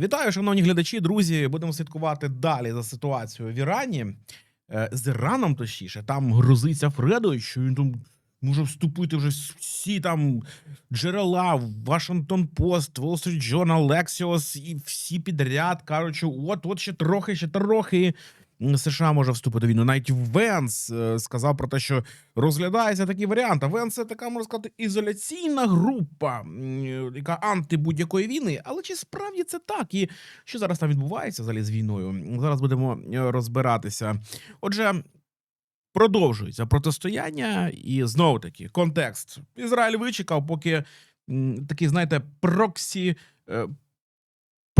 Вітаю, шановні глядачі, друзі. Будемо слідкувати далі за ситуацією в Ірані. Е, З Іраном, точніше, там грозиться Фредович, що він там може вступити вже всі там джерела, Вашингтон Пост, Street Journal, Lexios і всі підряд кажуть, от, от ще трохи, ще трохи. США може вступити в війну. Навіть Венс е, сказав про те, що розглядається такий варіант. А Венс це така можна сказати ізоляційна група, яка анти будь-якої війни. Але чи справді це так? І що зараз там відбувається взагалі з війною? Зараз будемо е, розбиратися. Отже. Продовжується протистояння, і знову таки контекст. Ізраїль вичекав, поки такий, знаєте, проксі.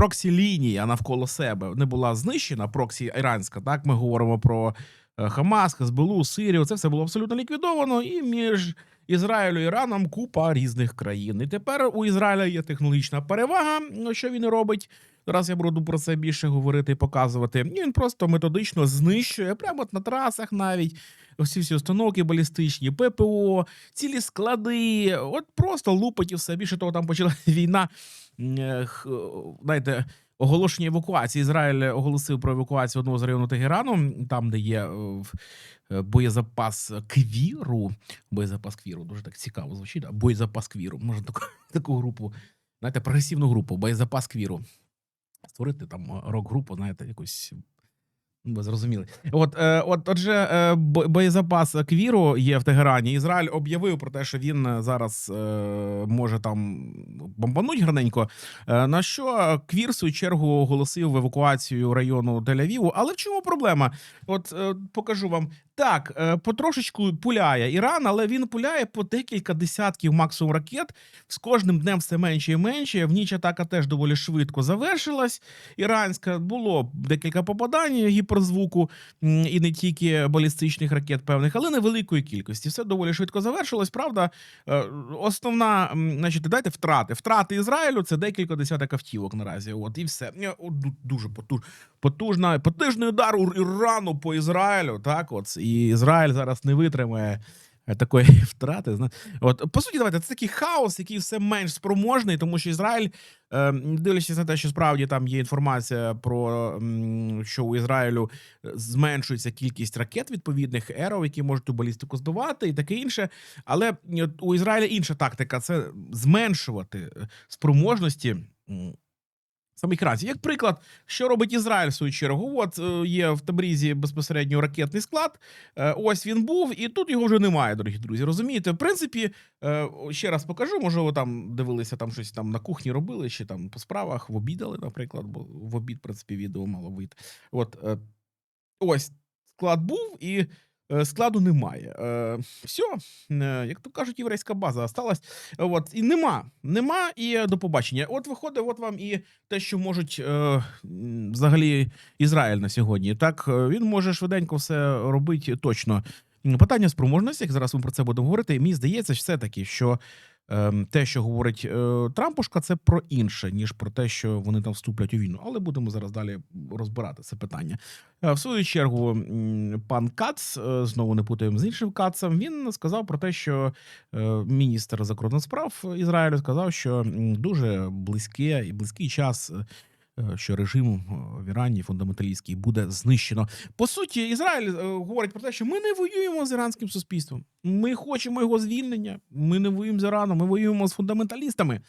Проксі лінія навколо себе не була знищена, проксі іранська. Так ми говоримо про е, Хамас, Хезболу, Сирію. Це все було абсолютно ліквідовано. І між Ізраїлю і Іраном купа різних країн. І тепер у Ізраїля є технологічна перевага. Ну, Що він робить? Зараз я буду про це більше говорити і показувати. Він просто методично знищує прямо на трасах, навіть всі всі установки балістичні, ППО, цілі склади. От просто лупить і все. Більше того, там почалася війна. Знаєте, оголошення евакуації. Ізраїль оголосив про евакуацію одного з району Тегерану, там, де є е, боєзапас квіру. Боєзапас квіру, дуже так цікаво звучить. да? Боєзапас квіру. Можна таку, таку групу, знаєте, прогресивну групу, боєзапас квіру. Створити там рок-групу, знаєте, якусь. Ви зрозуміли. От, е, от, отже, е, боєзапас Квіру є в Тегерані. Ізраїль об'явив про те, що він е, зараз е, може там бомбануть гарненько. Е, на що Квір, в свою чергу, оголосив евакуацію району Тель-Авіву. Але в чому проблема? От е, покажу вам. Так, е, потрошечку пуляє Іран, але він пуляє по декілька десятків максимум ракет. З кожним днем все менше і менше. В ніч атака теж доволі швидко завершилась. Іранська було декілька попадань гіперзвуку і не тільки балістичних ракет певних, але невеликої кількості. Все доволі швидко завершилось. Правда, Е, основна, значить, дайте втрати. Втрати Ізраїлю це декілька десяток автівок наразі. От і все. Е, Дуже потуж, потужна, потужний удар Ірану по Ізраїлю. Так, от і Ізраїль зараз не витримає. е, Такої втрати, от по суті, давайте це такий хаос, який все менш спроможний, тому що Ізраїль, е, дивлячись на те, що справді там є інформація про що у Ізраїлю е, зменшується кількість ракет відповідних еров, які можуть ту балістику збивати, і таке інше. Але е, у Ізраїля інша тактика це зменшувати спроможності. Самих разів. Як приклад, що робить Ізраїль в свою чергу? От е, є в Табрізі безпосередньо ракетний склад. е, Ось він був, і тут його вже немає, дорогі друзі. Розумієте? В принципі, е, ще раз покажу. Може, там дивилися там щось там на кухні робили, чи там по справах в обідали, наприклад, бо в обід, в принципі, відео мало вийти. От ось склад був і. Е, Складу немає. Е, все, е, як то кажуть, єврейська база осталась. От і нема, нема, і е, до побачення. От виходить, от вам і те, що можуть е, взагалі Ізраїль на сьогодні. Так е, він може швиденько все робити точно. Питання спроможності, як зараз ми про це будемо говорити. Мені здається, все таки, що е, те, що говорить е, Трампушка, це про інше, ніж про те, що вони там вступлять у війну. Але будемо зараз далі розбирати це питання. Е, В свою чергу, пан Кац, е, знову не путаємо з іншим Кацем, він сказав про те, що міністр закордонних справ Ізраїлю сказав, що дуже близьке і близький час. Е, Що режим е, в Ірані фундаменталістський буде знищено. По суті, Ізраїль е, говорить про те, що ми не воюємо з іранським суспільством. Ми хочемо його звільнення. Ми не воюємо з Іраном, ми воюємо з фундаменталістами.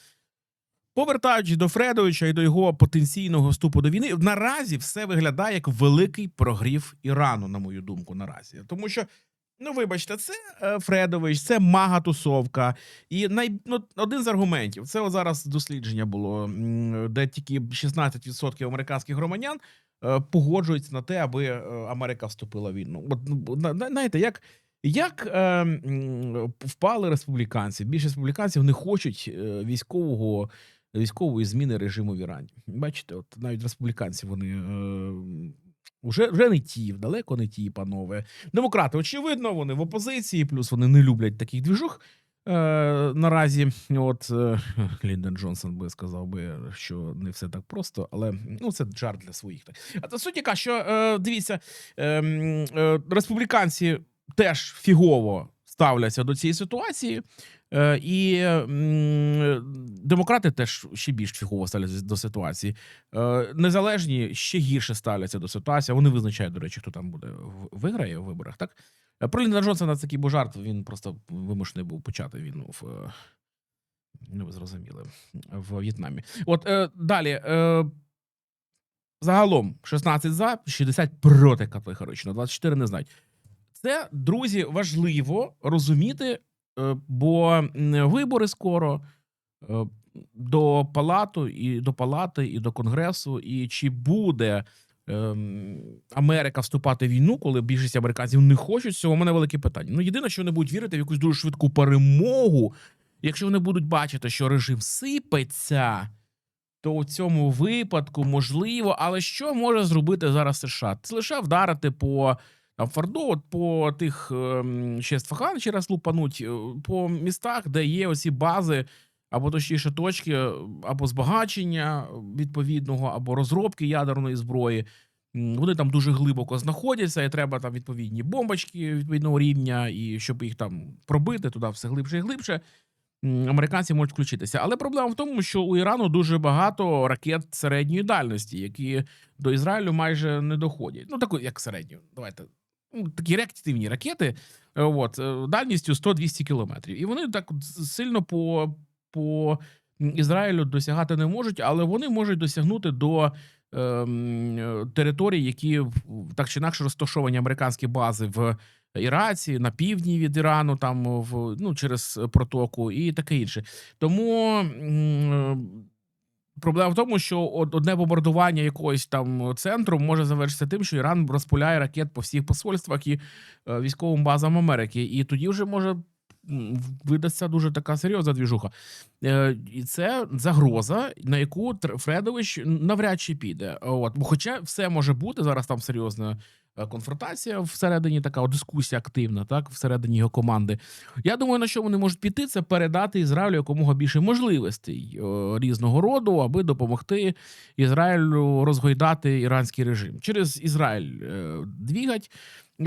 Повертаючись до Фредовича і до його потенційного вступу до війни, наразі все виглядає як великий прогрів Ірану, на мою думку, наразі. Тому що, ну вибачте, це е, Фредович, це мага тусовка. І най, ну, один з аргументів це зараз дослідження було, де тільки 16% американських громадян е, погоджуються на те, аби е, Америка вступила в війну. От ну, на- на- знаєте, як. Як е, впали республіканці? Більшість республіканців не хочуть військового військової зміни режиму в Ірані. Бачите, от навіть республіканці вони вже, вже не ті, далеко не ті, панове. Демократи, очевидно, вони в опозиції, плюс вони не люблять таких двіжух. Е, наразі, от е, Ліндон Джонсон би сказав би, що не все так просто, але ну це жарт для своїх. А то суть яка, що е, дивіться, е, е, республіканці теж фігово ставляться до цієї ситуації. Е, І демократи теж ще більш фігово ставляться до ситуації. Е, Незалежні ще гірше ставляться до ситуації. Вони визначають, до речі, хто там буде виграє в виборах. Так Е, про Лінда Джонсона такий був жарт. Він просто вимушений був почати війну в е, ну, ви зрозуміли в В'єтнамі. От е, далі. Е, Загалом 16 за, 60 проти категорично, 24 не знають. Це, друзі, важливо розуміти, е, бо вибори скоро е, до палату і до палати, і до конгресу, і чи буде ем, Америка вступати в війну, коли більшість американців не хочуть цього. У мене велике питання. Ну, єдине, що вони будуть вірити в якусь дуже швидку перемогу. Якщо вони будуть бачити, що режим сипеться, то у цьому випадку можливо, але що може зробити зараз США? Це лише вдарити по там Фордо, от по тих ем, ще Сфахан ще раз лупануть, е, по містах, де є оці бази, або точніше точки, або збагачення відповідного, або розробки ядерної зброї. Вони там дуже глибоко знаходяться, і треба там відповідні бомбочки відповідного рівня, і щоб їх там пробити туди все глибше і глибше. Американці можуть включитися. Але проблема в тому, що у Ірану дуже багато ракет середньої дальності, які до Ізраїлю майже не доходять. Ну, таку, як середню. Давайте. Ну, такі реактивні ракети, е, от, е, дальністю 100-200 кілометрів. І вони так сильно по, по Ізраїлю досягати не можуть, але вони можуть досягнути до ем, е, територій, які так чи інакше розташовані американські бази в Іраці, на півдні від Ірану, там в ну через протоку і таке інше. Тому м, проблема в тому, що одне бомбардування якогось там центру може завершитися тим, що Іран розпуляє ракет по всіх посольствах і е, військовим базам Америки, і тоді вже може. м, Видасться дуже така серйозна двіжуха. Е, І це загроза, на яку Фредович навряд чи піде. От, хоча все може бути зараз там серйозна е, конфронтація всередині, така дискусія активна, так всередині його команди. Я думаю, на що вони можуть піти, це передати Ізраїлю якомога більше можливостей е, різного роду, аби допомогти Ізраїлю розгойдати іранський режим через Ізраїль е, двігать.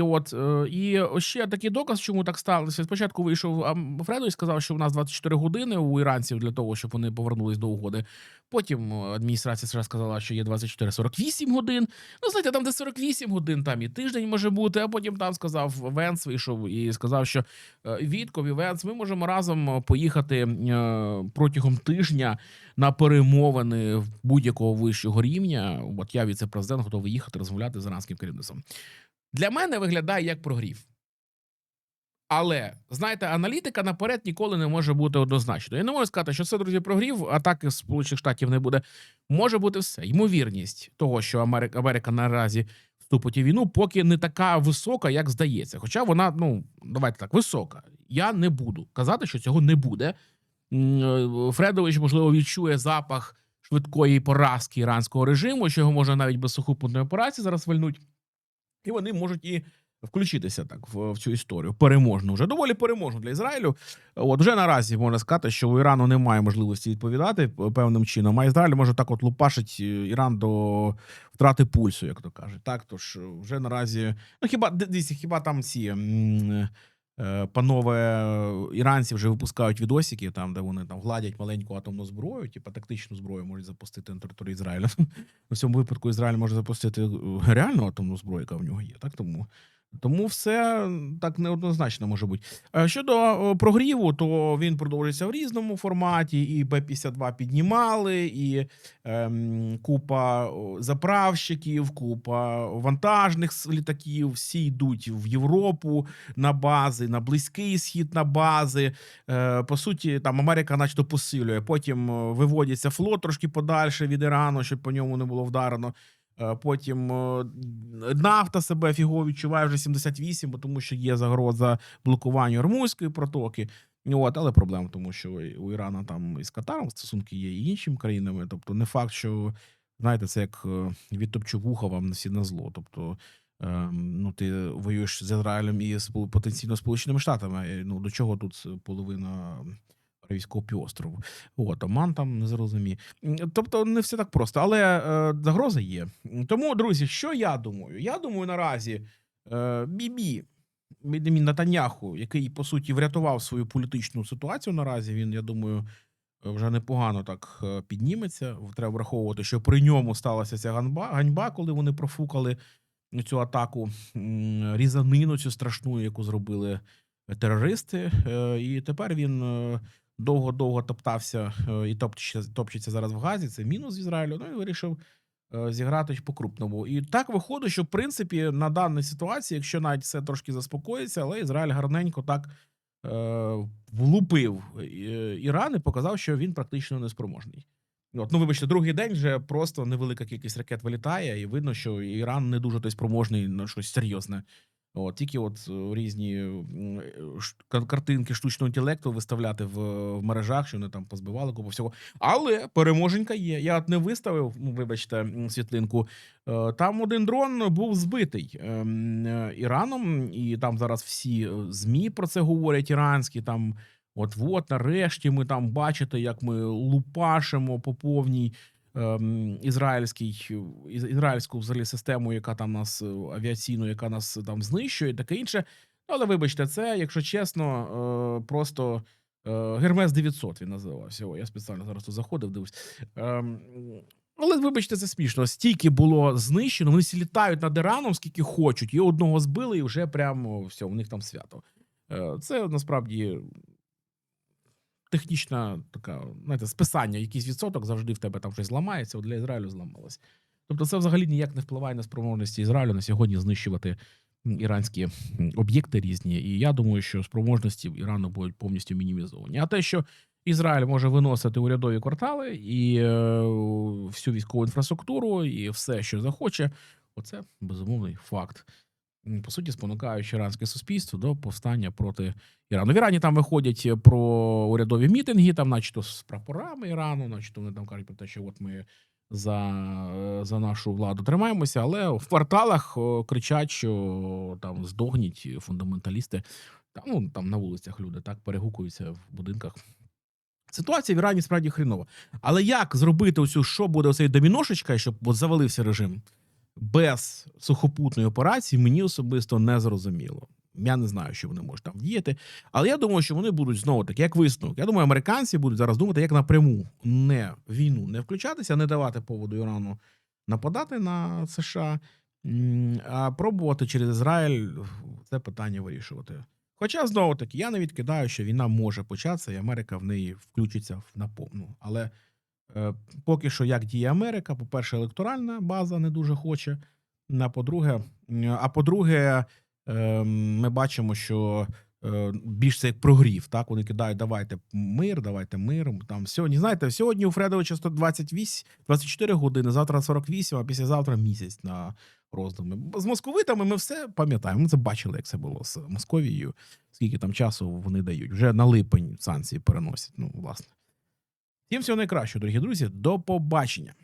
От е, і ще такий доказ, чому так сталося. Спочатку вийшов Фредо і сказав, що у нас 24 години у іранців для того, щоб вони повернулись до угоди. Потім е, адміністрація США сказала, що є 24-48 годин. Ну, знаєте, там де 48 годин, там і тиждень може бути. А потім там сказав Венс, вийшов і сказав, що е, Вітков і Венс, ми можемо разом поїхати протягом тижня на перемовини будь-якого вищого рівня. От я віце-президент готовий їхати розмовляти з іранським керівництвом. Для мене виглядає як прогрів. Але знаєте, аналітика наперед ніколи не може бути однозначною. Я не можу сказати, що це друзі прогрів, атаки Сполучених Штатів не буде. Може бути все. Ймовірність того, що Америка, Америка наразі вступить у війну, поки не така висока, як здається. Хоча вона, ну давайте так, висока. Я не буду казати, що цього не буде. Е, Фредович, можливо, відчує запах швидкої поразки іранського режиму, що його можна навіть без сухопутної операції зараз вальнуть. І вони можуть і включитися так в, в цю історію. Переможну вже доволі переможну для Ізраїлю. От вже наразі можна сказати, що у Ірану немає можливості відповідати певним чином. А Ізраїль може так, от лупашить е, Іран до втрати пульсу, як то кажуть. Так, тож е, вже наразі, ну хіба дивіться, хіба там ці. м, Панове е, іранці вже випускають відосики, там де вони там гладять маленьку атомну зброю, типу тактичну зброю можуть запустити на території Ізраїля. У цьому випадку Ізраїль може запустити е, реальну атомну зброю, яка в нього є. Так тому, тому все так неоднозначно може бути. Е, Щодо прогріву, то він продовжується в різному форматі. І Б-52 піднімали, і ем, купа заправщиків, купа вантажних літаків. Всі йдуть в Європу на бази, на Близький Схід на бази. Е, по суті, там Америка, начебто, посилює. Потім виводиться флот трошки подальше від Ірану, щоб по ньому не було вдарено. Е, Потім е, нафта себе фігово відчуває вже 78, бо тому що є загроза блокування Ормузької протоки. От, але проблема в тому, що у Ірана там із Катаром стосунки є і іншими країнами. Тобто, не факт, що знаєте, це як е, відтопчу вуха вам всі на зло. Тобто, ем, ну ти воюєш з Ізраїлем і з потенційно Сполученими Штатами. Ну до чого тут половина Аравійського півострову? От, Оман там не зрозуміє. Тобто не все так просто, але е, загроза є. Тому, друзі, що я думаю? Я думаю, наразі е, Бібі Натаняху, який по суті врятував свою політичну ситуацію наразі. Він, я думаю, вже непогано так е, підніметься. Треба враховувати, що при ньому сталася ця ганьба, ганьба, коли вони профукали цю атаку, різанину цю страшну, яку зробили терористи. Е, І тепер він е, довго-довго топтався е, і топчеться, зараз в Газі. Це мінус Ізраїлю. Ну і вирішив е, зіграти по-крупному. І так виходить, що в принципі на даній ситуації, якщо навіть все трошки заспокоїться, але Ізраїль гарненько так е, влупив Іран і показав, що він практично неспроможний. От, ну, вибачте, другий день вже просто невелика кількість ракет вилітає, і видно, що Іран не дуже той спроможний на щось серйозне. От, тільки от е, різні е, картинки штучного інтелекту виставляти в, в мережах, що вони там позбивали купу всього. Але переможенька є. Я от не виставив, ну, вибачте, світлинку. Е, Там один дрон був збитий ем, Іраном, і там зараз всі ЗМІ про це говорять іранські. Там, от от нарешті ми там бачите, як ми лупашимо по повній ізраїльський ізраїльську взагалі систему, яка там нас е, авіаційну, яка нас там знищує, таке інше. Ну, Але вибачте, це, якщо чесно, е, просто е, Гермес 900 він називався. О, я спеціально зараз тут заходив, дивлюсь. Ем, але вибачте, це смішно. Стільки було знищено. Вони всі літають над Іраном, скільки хочуть, і одного збили, і вже прямо все, у них там свято. Е, Це насправді технічна така, знаєте, списання, якийсь відсоток завжди в тебе там щось зламається, от для Ізраїлю зламалось. Тобто, це взагалі ніяк не впливає на спроможності Ізраїлю на сьогодні знищувати іранські об'єкти різні. І я думаю, що спроможності Ірану будуть повністю мінімізовані. А те, що Ізраїль може виносити урядові квартали і е, всю військову інфраструктуру, і все, що захоче, оце безумовний факт. По суті, спонукаючи іранське суспільство до повстання проти Ірану. В Ірані там виходять про урядові мітинги, там, начебто, з прапорами Ірану, начебто вони там кажуть про те, що от ми за, за нашу владу тримаємося, але в кварталах кричать, що там здогніть фундаменталісти. Там, ну, там на вулицях люди так перегукуються в будинках. Ситуація в Ірані справді хрінова. Але як зробити оцю, що буде оцей доміношечка, щоб от завалився режим без сухопутної операції, мені особисто не зрозуміло. Я не знаю, що вони можуть там діяти. Але я думаю, що вони будуть знову таки, як висновок. Я думаю, американці будуть зараз думати, як напряму не війну не включатися, не давати поводу Ірану нападати на США, а пробувати через Ізраїль це питання вирішувати. Хоча знову таки, я не відкидаю, що війна може початися, і Америка в неї включиться в- на повну. Але поки що, як діє Америка, по-перше, електоральна база не дуже хоче. А по-друге, а по-друге, е, ми бачимо, що е, більш це як прогрів. Так вони кидають, давайте мир, давайте мир. Там сьогодні, знаєте, сьогодні у Фредовича 128, 24 години, завтра 48, а післязавтра місяць на роздуми. З московитами ми все пам'ятаємо. Ми це бачили, як це було з Московією. Скільки там часу вони дають. Вже на липень санкції переносять. Ну, власне. Всім всього найкращого, дорогі друзі. До побачення.